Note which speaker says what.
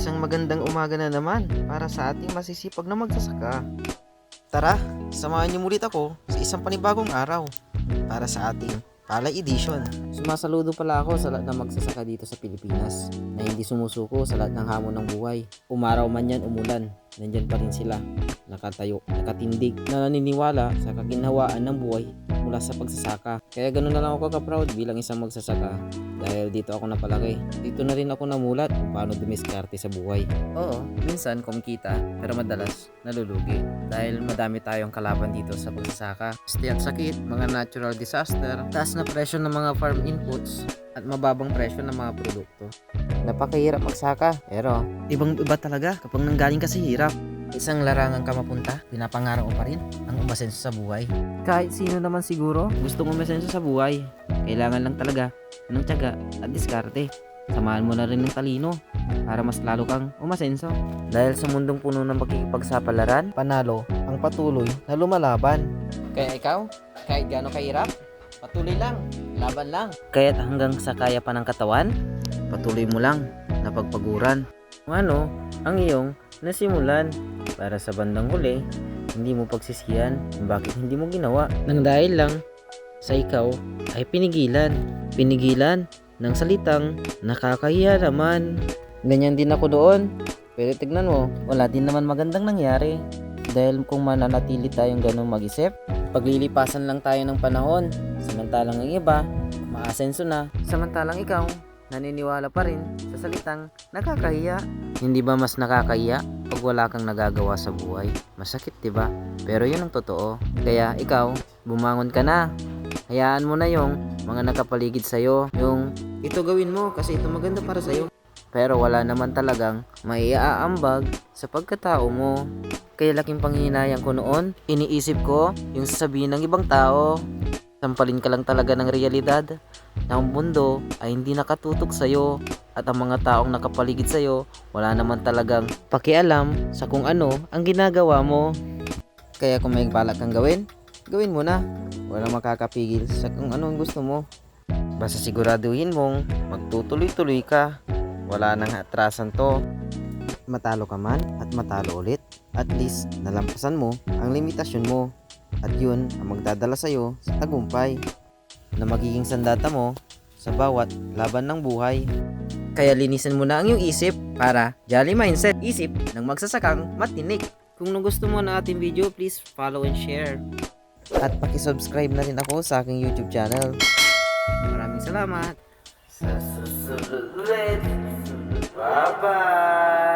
Speaker 1: Isang magandang umaga na naman para sa ating masisipag na magsasaka. Tara, samahan niyo ulit ako sa isang panibagong araw para sa ating Palay Edition.
Speaker 2: Sumasaludo pala ako sa lahat ng magsasaka dito sa Pilipinas na hindi sumusuko sa lahat ng hamon ng buhay. Umaraw man yan umulan, nandyan pa rin sila. Nakatayo, nakatindig, na naniniwala sa kaginhawaan ng buhay mula sa pagsasaka. Kaya ganun na lang ako ka-proud bilang isang magsasaka dahil dito ako napalaki. Dito na rin ako namulat kung paano dumiskarte sa buhay. Oo, minsan kumikita pero madalas nalulugi dahil madami tayong kalaban dito sa pagsasaka. Stay at sakit, mga natural disaster, taas na presyo ng mga farm inputs at mababang presyo ng mga produkto. Napakahirap magsaka pero
Speaker 1: Ibang iba talaga kapag nanggaling ka sa hirap.
Speaker 2: Isang larangan ka mapunta, pinapangarap mo pa rin ang umasenso sa buhay. Kahit sino naman siguro gustong umasenso sa buhay, kailangan lang talaga ng tiyaga at diskarte. Samahan mo na rin ng talino para mas lalo kang umasenso. Dahil sa mundong puno ng pakikipagsapalaran,
Speaker 1: Panalo ang patuloy na lumalaban.
Speaker 2: kaya ikaw, kahit gaano kahirap, patuloy lang, laban lang. Kaya't hanggang sa kaya pa ng katawan, patuloy mo lang na pagpaguran. Kung ano, ang iyong nasimulan para sa bandang huli, hindi mo pagsisihan kung bakit hindi mo ginawa. Nang dahil lang sa ikaw ay pinigilan. Pinigilan ng salitang nakakahiya naman. Ganyan din ako doon. Pero tignan mo, wala din naman magandang nangyari. Dahil kung mananatili tayong ganun mag-isip, paglilipasan lang tayo ng panahon. Samantalang ang iba, maasenso na. Samantalang ikaw, naniniwala pa rin sa salitang nakakahiya. Hindi ba mas nakakahiya pag wala kang nagagawa sa buhay? Masakit, 'di ba? Pero 'yun ang totoo. Kaya ikaw, bumangon ka na. Hayaan mo na yung mga nakapaligid sa'yo. Yung ito gawin mo kasi ito maganda para sa'yo. Pero wala naman talagang maiaambag sa pagkatao mo. Kaya laking panghihinayang ko noon, iniisip ko yung sasabihin ng ibang tao. Sampalin ka lang talaga ng realidad na ang mundo ay hindi nakatutok sa'yo at ang mga taong nakapaligid sa'yo wala naman talagang pakialam sa kung ano ang ginagawa mo. Kaya kung may balak kang gawin, gawin mo na. Walang makakapigil sa kung ano ang gusto mo. Basta siguraduhin mong magtutuloy-tuloy ka. Wala nang atrasan to.
Speaker 1: Matalo ka man at matalo ulit. At least nalampasan mo ang limitasyon mo. At yun ang magdadala sa'yo sa tagumpay.
Speaker 2: na magiging sandata mo sa bawat laban ng buhay. Kaya linisin mo na ang iyong isip para jolly mindset, isip ng magsasakang matinik. Kung gusto mo na ating video, please follow and share.
Speaker 1: At pakisubscribe na rin ako sa aking YouTube channel.
Speaker 2: Maraming salamat.
Speaker 1: Sa susunod ulit. Bye-bye!